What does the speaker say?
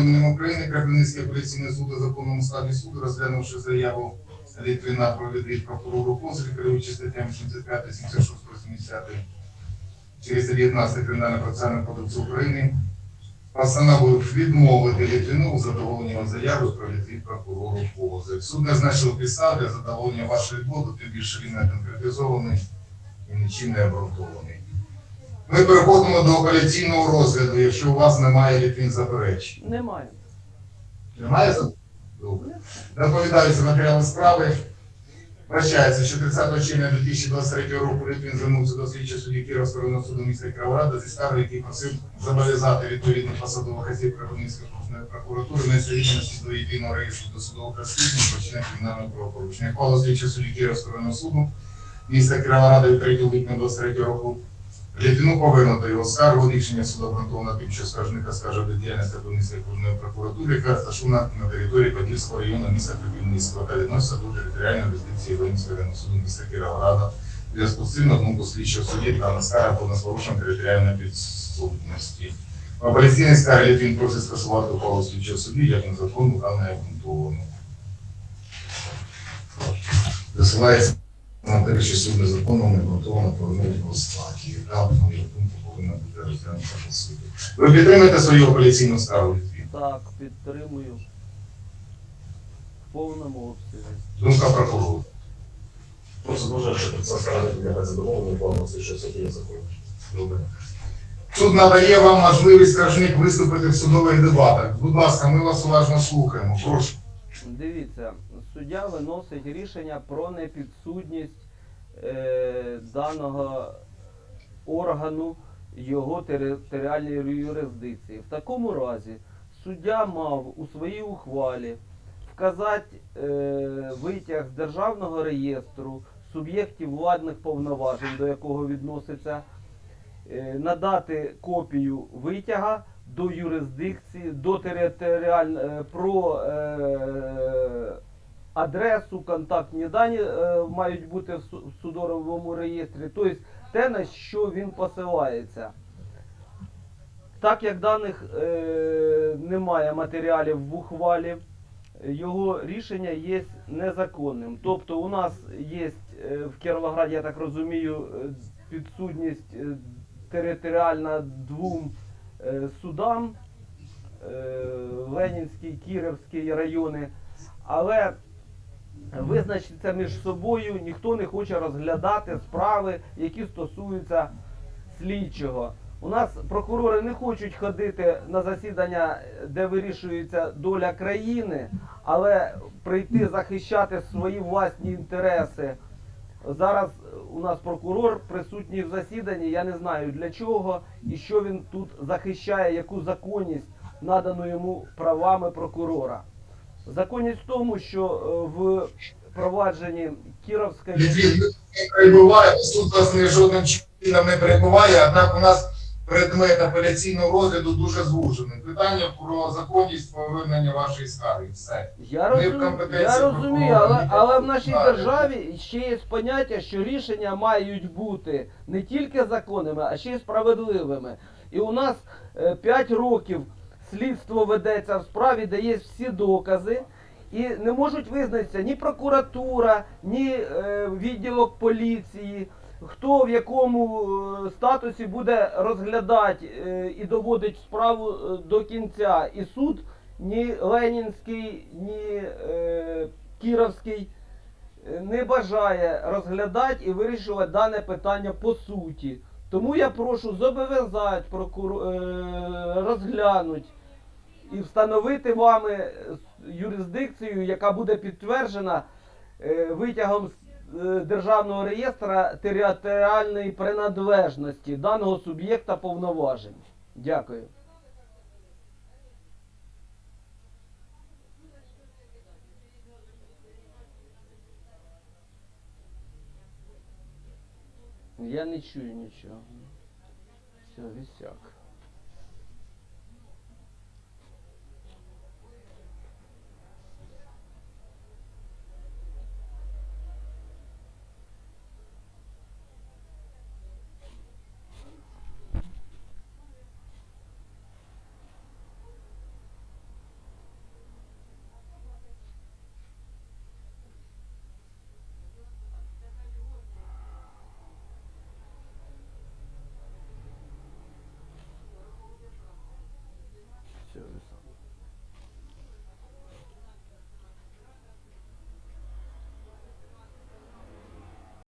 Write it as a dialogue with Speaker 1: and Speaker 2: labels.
Speaker 1: іменем України Кропивницький апеляційний суд у законному складі суду, розглянувши заяву Літвіна про відвід прокурору Козирі, керуючи статтями 75, 76, 80 419 Кримінального процесуального кодексу України, постановив відмовити Літвіну у задоволенні заяви про відвід прокурору Козир. Суд не знайшов підстав для задоволення вашої відводу, тим більше він не конкретизований і нічим не обґрунтований. Ми переходимо до апеляційного розгляду, якщо у вас немає Літвін заперечень.
Speaker 2: Немає.
Speaker 1: Немає за Добре. Доповідаються матеріали справи. Вращається, що 30 червня 2023 року Літвін звернувся до слідчого судді Кіровського районного суду міста Кіровограда зі скаргою, який просив зобов'язати відповідних посадових осіб Кропивницької окружної прокуратури внести відомості до єдиного реєстру досудових розслідувань про вчинення кримінального правопорушення. Коло слідчого судді Кіровського районного суду міста Кіровограда від 3 липня 23 року Літвіну повернуто його скаргу, рішення суду обґрунтовано тим, що скаржника скаже до діяльності Кропивницької окружної прокуратури, яка розташована на території Подільського району міста Кропивницького та відноситься до територіальної юрисдикції Волинського районного суду міста Кіровограда. В зв'язку з цим на думку слідчого судді дана скарга повна з порушенням територіальної підсудності. В апеляційній скаргі Літвін просить скасувати ухвалу слідчого судді, як на закону та не обґрунтовано. Досилається на те, що суд незаконно не обґрунтовано повернув його статі. Яка, на мою думку, повинна бути розглянута по суду. Ви підтримуєте свою апеляційну скаргу?
Speaker 2: Так, підтримую. В повному обсязі.
Speaker 1: Думка прокурора.
Speaker 3: Просто дуже, що це справа підлягає задоволенню, плану що все є закон.
Speaker 1: Добре. Суд надає вам можливість скаржник виступити в судових дебатах. Будь ласка, ми вас уважно слухаємо. Прошу.
Speaker 2: Дивіться, суддя виносить рішення про непідсудність е, даного органу його територіальної юрисдикції. В такому разі суддя мав у своїй ухвалі вказати е, витяг з державного реєстру суб'єктів владних повноважень, до якого відноситься, е, надати копію витяга до юрисдикції, до територіальної про е, адресу, контактні дані е, мають бути в су- в судовому реєстрі, тобто те, на що він посилається. Так як даних е, немає матеріалів в ухвалі, його рішення є незаконним. Тобто у нас є е, в Кіровограді, я так розумію, підсудність територіальна двом судам, Ленінський, Кіровський райони, але визначитися між собою ніхто не хоче розглядати справи, які стосуються слідчого. У нас прокурори не хочуть ходити на засідання, де вирішується доля країни, але прийти захищати свої власні інтереси. Зараз у нас прокурор присутній в засіданні. Я не знаю для чого і що він тут захищає, яку законність надану йому правами прокурора. Законність в тому, що е, в провадженні Кіровської
Speaker 1: перебуває, суд вас не жодним чином не перебуває, однак у нас предмет апеляційного розгляду дуже звужений. Питання про законність повернення вашої скарги. Все.
Speaker 2: Я розумію, я розумію, але, але в нашій державі ще є поняття, що рішення мають бути не тільки законними, а ще й справедливими. І у нас 5 років слідство ведеться в справі, де є всі докази. І не можуть визначитися ні прокуратура, ні е, відділок поліції, хто в якому е, статусі буде розглядати е, і доводить справу е, до кінця. І суд ні Ленінський, ні е, Кіровський е, не бажає розглядати і вирішувати дане питання по суті. Тому я прошу зобов'язати прокуру... розглянути і встановити вами е, юрисдикцію, яка буде підтверджена е, витягом з е, державного реєстра територіальної приналежності даного суб'єкта повноважень. Дякую. Я не чую нічого. Все, вісяк.